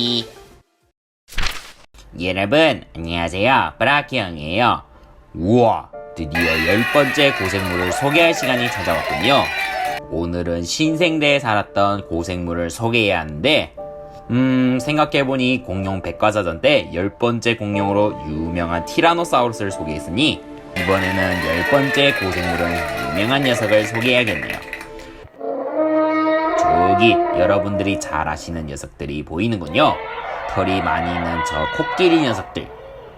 TV 여러분 안녕하세요. 브라키 형이에요. 우와 드디어 열 번째 고생물을 소개할 시간이 찾아왔군요. 오늘은 신생대에 살았던 고생물을 소개해야 하는데 음 생각해보니 공룡 백과사전 때 열 번째 공룡으로 유명한 티라노사우루스를 소개했으니 이번에는 열 번째 고생물은 유명한 녀석을 소개해야겠네요 저기 여러분들이 잘 아시는 녀석들이 보이는군요. 털이 많이 있는 저 코끼리 녀석들.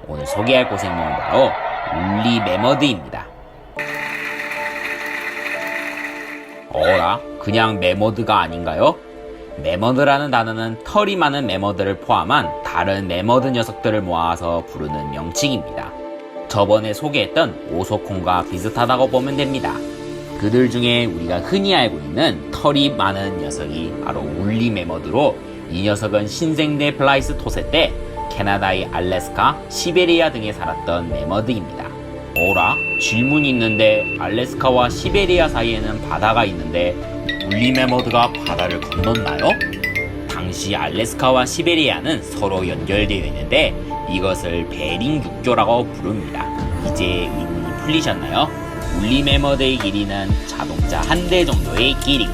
오늘 소개할 고생물은 바로 울리 매머드입니다. 어라? 그냥 매머드가 아닌가요? 매머드라는 단어는 털이 많은 매머드를 포함한 다른 매머드 녀석들을 모아서 부르는 명칭입니다. 저번에 소개했던 오소콩과 비슷하다고 보면 됩니다. 그들 중에 우리가 흔히 알고 있는 털이 많은 녀석이 바로 울리 매머드로 이 녀석은 신생대 플라이스토세 때 캐나다의 알래스카, 시베리아 등에 살았던 매머드입니다. 어라? 질문이 있는데 알래스카와 시베리아 사이에는 바다가 있는데 울리 매머드가 바다를 건넜나요? 당시 알래스카와 시베리아는 서로 연결되어 있는데 이것을 베링 육교라고 부릅니다. 이제 의문이 풀리셨나요? 울리 매머드의 길이는 자동차 한 대 정도의 길이,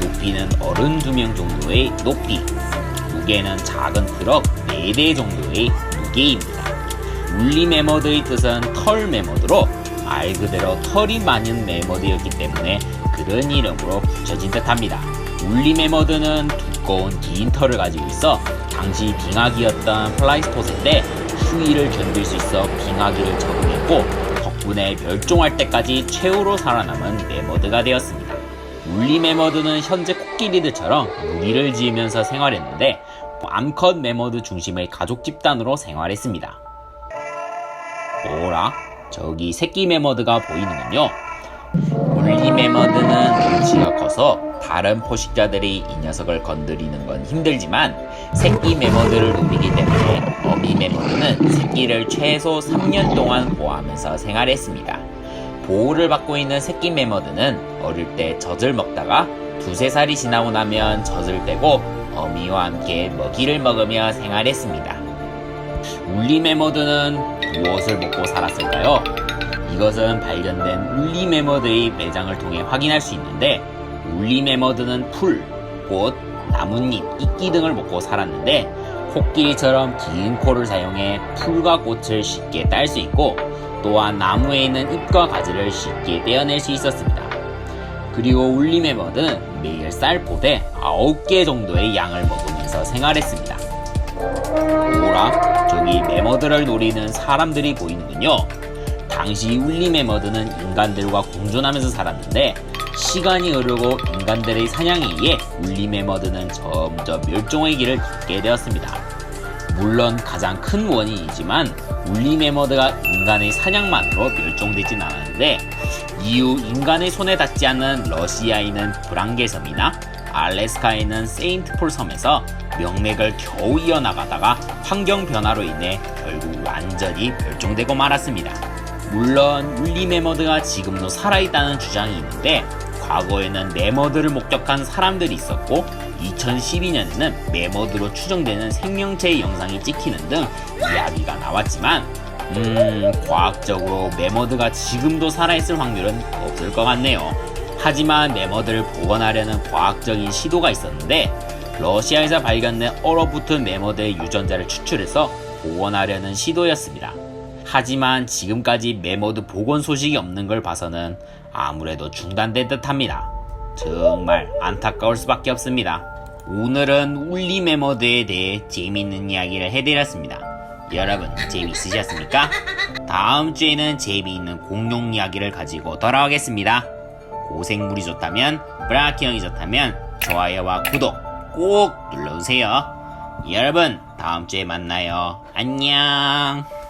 높이는 어른 두 명 정도의 높이, 무게는 작은 트럭 4대 정도의 무게입니다. 울리 매머드의 뜻은 털 매머드로 말 그대로 털이 많은 매머드였기 때문에 그런 이름으로 붙여진 듯합니다. 울리 매머드는 두꺼운 긴 털을 가지고 있어 당시 빙하기였던 플라이스토세 때 추위를 견딜 수 있어 빙하기를 적응했고 덕분에 멸종할 때까지 최후로 살아남은 매머드가 되었습니다. 울리 매머드는 현재 코끼리들처럼 무리를 지으면서 생활했는데 암컷 매머드 중심의 가족 집단으로 생활했습니다. 뭐라? 저기 새끼 매머드가 보이는군요. 울리 매머드는 덩치가 커서 다른 포식자들이 이 녀석을 건드리는 건 힘들지만 새끼 매머드를 노리기 때문에 어미 매머드는 새끼를 최소 3년 동안 보호하면서 생활했습니다. 보호를 받고 있는 새끼 매머드는 어릴 때 젖을 먹다가 두세 살이 지나고 나면 젖을 떼고 어미와 함께 먹이를 먹으며 생활했습니다. 울리 매머드는 무엇을 먹고 살았을까요? 이것은 발견된 울리 매머드의 매장을 통해 확인할 수 있는데 울리 매머드는 풀, 꽃, 나뭇잎, 이끼 등을 먹고 살았는데 코끼리처럼 긴 코를 사용해 풀과 꽃을 쉽게 딸 수 있고 또한 나무에 있는 잎과 가지를 쉽게 떼어낼 수 있었습니다. 그리고 울리 매머드는 매일 쌀포대 9개 정도의 양을 먹으면서 생활했습니다. 오라, 저기 매머드를 노리는 사람들이 보이는군요. 당시 울리 매머드는 인간들과 공존하면서 살았는데 시간이 흐르고 인간들의 사냥에 의해 울리 매머드는 점점 멸종의 길을 걷게 되었습니다. 물론 가장 큰 원인이지만 울리 매머드가 인간의 사냥만으로 멸종되진 않았는데 이후 인간의 손에 닿지 않는 러시아에 있는 브랑게 섬이나 알래스카에 있는 세인트폴 섬에서 명맥을 겨우 이어나가다가 환경 변화로 인해 결국 완전히 멸종되고 말았습니다. 물론 울리 매머드가 지금도 살아있다는 주장이 있는데 과거에는 매머드를 목격한 사람들이 있었고 2012년에는 매머드로 추정되는 생명체의 영상이 찍히는 등 이야기가 나왔지만 음 과학적으로 매머드가 지금도 살아있을 확률은 없을 것 같네요. 하지만 매머드를 복원하려는 과학적인 시도가 있었는데 러시아에서 발견된 얼어붙은 매머드의 유전자를 추출해서 복원하려는 시도였습니다. 하지만 지금까지 매머드 복원 소식이 없는 걸 봐서는 아무래도 중단된 듯 합니다. 정말 안타까울 수밖에 없습니다. 오늘은 울리 매머드에 대해 재미있는 이야기를 해드렸습니다. 여러분 재미있으셨습니까? 다음 주에는 재미있는 공룡 이야기를 가지고 돌아오겠습니다. 고생물이 좋다면 브라키 형이 좋다면 좋아요와 구독 꼭 눌러주세요. 여러분 다음 주에 만나요. 안녕.